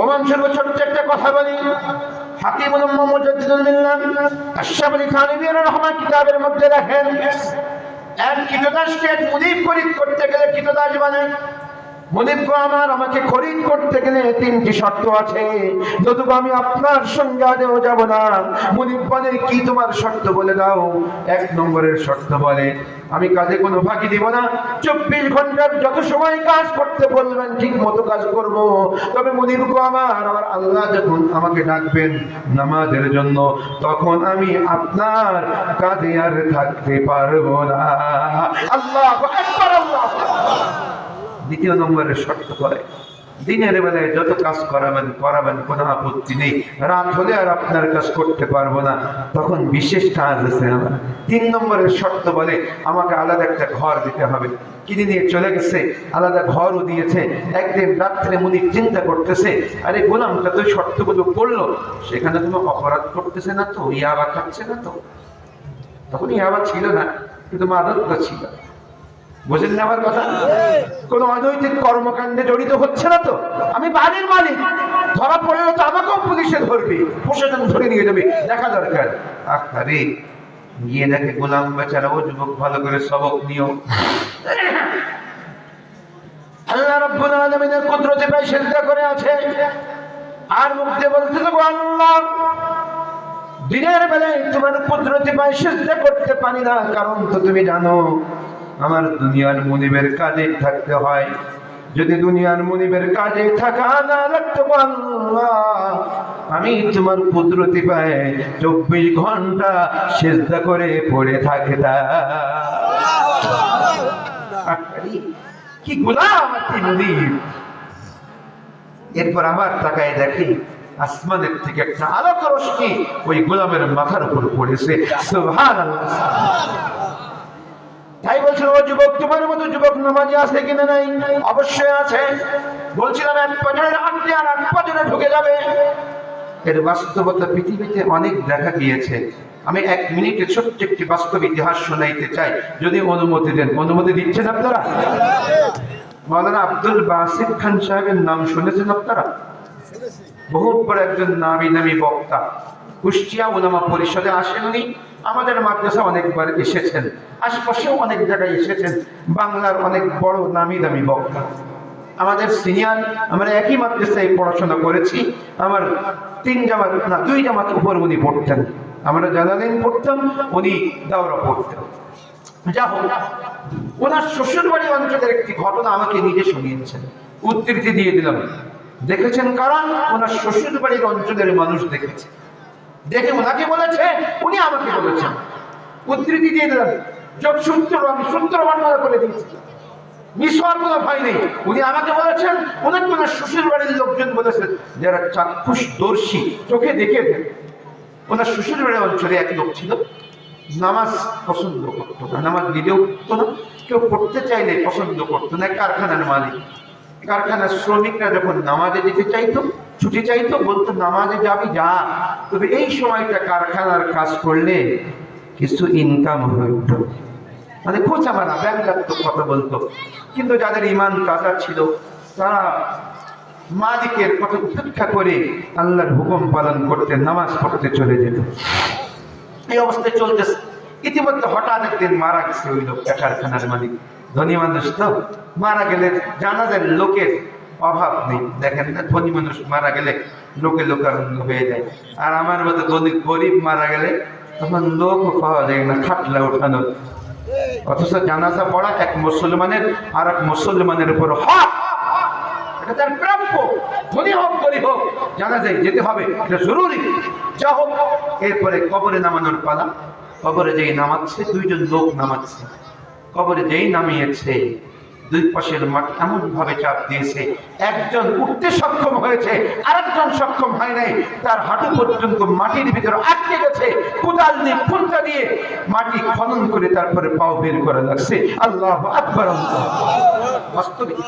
Oman সর্ব ছোট্ট একটা কথা বলি। হাকিমুল মুজাদ্দিদুল মিল্লাহ আশরাফ আলী রহমান কিতাবের মধ্যে রাখেন এক কীটনাশকে মুনিব খরিদ করতে গেলে কীটনাশ বানায়। আমার, আমাকে খরিদ করতে গেলে তিনটি শর্ত আছে। আমি আপনার সঙ্গে কি তোমার শর্ত বলে দাও? এক নম্বরের শর্ত বলে, আমি কাজে কোনো ফাঁকি দিব না। চব্বিশ ঘণ্টার যত সময় কাজ করতে বলবেন, ঠিক মতো কাজ করব। তবে মুনিব গো আমার আমার আল্লাহ যখন আমাকে ডাকবেন নামাজের জন্য, তখন আমি আপনার কাজে আর থাকতে পারব না। আল্লাহ আল্লাহ দ্বিতীয় নম্বরের শর্ত করে দিনের বেলায় যত কাজ করাবেন করাবেন, কোনো আপত্তি নেই। রাত হলে আর আপনার কাজ করতে পারব না। তখন বিশেষ কাজ আছে আমার। তিন নম্বরের শর্ত বলে, আমাকে আলাদা একটা ঘর দিতে হবে। কিনে নিয়ে চলে গেছে, আলাদা ঘরও দিয়েছে। একদিন রাত্রে মুনি চিন্তা করতেছে, আরে গোলামটা তো শর্তগুলো করল। সেখানে কোনো অপরাধ করতেছে না তো, ইয়াবা খাচ্ছে না তো? তখন ইয়াবা ছিল না, কিন্তু মাদক ছিল। বুঝেন না আমার কথা? কোন অনৈতিক কর্মকাণ্ডে জড়িত হচ্ছে না তো? আমি বাড়ির মালিক। ধরা পড়লেও তো আমাকেও পুলিশে ধরবে। প্রশাসন ধরে নিয়ে যাবে। দেখা দরকার। আরে গিয়ে দেখে গোলাম বেচারা ও যুবক ভালো করে সবক নিও। আল্লাহ রাব্বুল আলামিনের কুদরতে করে আছে। আর মুখ দিয়ে বলতেছে গো আল্লাহ দিনের বেলায় তোমার কুদরতে পায় সেজদা করতে পারি না। কারণ তো তুমি জানো আমার দুনিয়ার মুনিবের কাজে থাকতে হয়। যদি দুনিয়ার মুনিবের কাজে থাকা না আল্লাহ, আমি তোমার কুদরতি পায়ে চব্বিশ ঘণ্টা সেজদা করে পড়ে থাকতাম। কি গোলাম কি এরপর আবার তাকায় দেখি আসমানের থেকে একটা আলোক রশ্মি ওই গোলামের মাথার উপর পড়েছে। তাই বলছিল, ও যুবক, তোমার মতো যুবক নামাজি আছে কিনা নাই? অবশ্যই আছে। বলছিলাম, এক পাজরে আনতে আর এক পাজরে ঢুকে যাবে। এর বাস্তবতা পৃথিবীতে অনেক দেখা গিয়েছে। আমি এক মিনিটে ছোট্ট একটি বাস্তব ইতিহাস শোনাইতে চাই। যদি অনুমতি দেন, অনুমতি দিচ্ছেন আপনারা? আব্দুল বাসির খান সাহেবের নাম শুনেছেন আপনারা? বহুত বড় একজন নামি নামি বক্তা। কুষ্টিয়া উলামা পরিষদে আসেন উনি। আমাদের মাদ্রাসা অনেকবার এসেছেন। আশপাশেও অনেক জায়গায় এসেছেন। বাংলার অনেক বড় নামি দামি বক্তা। আমাদের সিনিয়র, আমরা একই মাদ্রাসায় পড়াশোনা করেছি। আমার তিন জামাত, না, দুই জামাত উপর উনি পড়তেন। আমরা জালালিন পড়তাম, উনি দাওরা পড়তেন। যা হোক, ওনার শ্বশুরবাড়ি অঞ্চলের একটি ঘটনা আমাকে নিজে শুনিয়েছেন। উদ্ধৃতি দিয়ে দিলাম। দেখেছেন কারণ ওনার শ্বশুর বাড়ির অঞ্চলের মানুষ দেখেছে। দেখে ওনাকে বলেছে, উনি আমাকে বলেছেন। উদ্ধৃতি দিয়ে দিলাম। যোগ সূত্র আমি সূত্র বর্ণনা করে দিয়েছি। মিশর কোনো ভয় নেই। উনি আমাকে বলেছেন ওনাকে ওনার শ্বশুর বাড়ির লোকজন বলেছেন, যারা চাক্ষুষ দর্শী, চোখে দেখেছেন ওনার শ্বশুর বাড়ির অঞ্চলে এক লোক ছিল। নামাজ পছন্দ করতো না, নামাজ দিলেও করতো না। কেউ পড়তে চাইলে পছন্দ করতো না, কারখানার মালিক। কারখানার শ্রমিকরা যখন নামাজে যেতে চাইতো, ছুটি চাইতো, বলতো, নামাজে যাবি, যা। তবে এই সময়টা কারখানার কাজ করলে কিছু ইনকাম হইত মানে খোঁচা মারা ব্যঙ্গাত্ম কথা বলতো। কিন্তু যাদের ইমান কাজা ছিল, তারা মালিকের কথা উপেক্ষা করে আল্লাহর হুকুম পালন করতে, নামাজ পড়তে চলে যেত। এই অবস্থায় চলতেছে। ইতিমধ্যে হঠাৎ একদিন মারা গেছে ওই লোকটা, কারখানার মালিক। ধনী মানুষ তো মারা গেলে জানাজার লোকের অভাব নেই। দেখেন না, ধনী মানুষ মারা গেলে লোকে লোকারণ্য হয়ে যায়। আর আমার মতো ধনী গরিব মারা গেলে তখন লোক পাওয়া যায় না খাটলা ওঠানোর। অথচ জানাজা পড়া এক মুসলমানের আর এক মুসলমানের উপর হক। এটা তার প্রাপ্য। ধনী হোক, গরিব হোক জানা যায় যেতে হবে, এটা জরুরি। যা হোক, এরপরে কবরে নামানোর পালা। কবরে যেই নামাচ্ছে, দুইজন লোক নামাচ্ছে। কবরে যেই নামিয়েছে, দুই পাশের মাঠ এমন ভাবে চাপ দিয়েছে, একজন উঠতে সক্ষম হয়েছে, আরেকজন সক্ষম হয় নাই। তার হাঁটু পর্যন্ত মাটির ভিতরে আটকে গেছে, কোদাল দিয়ে ফুলটা দিয়ে মাটি খনন করে তারপরে পাও বের করা লাগছে। আল্লাহ আকবর। বাস্তবিক।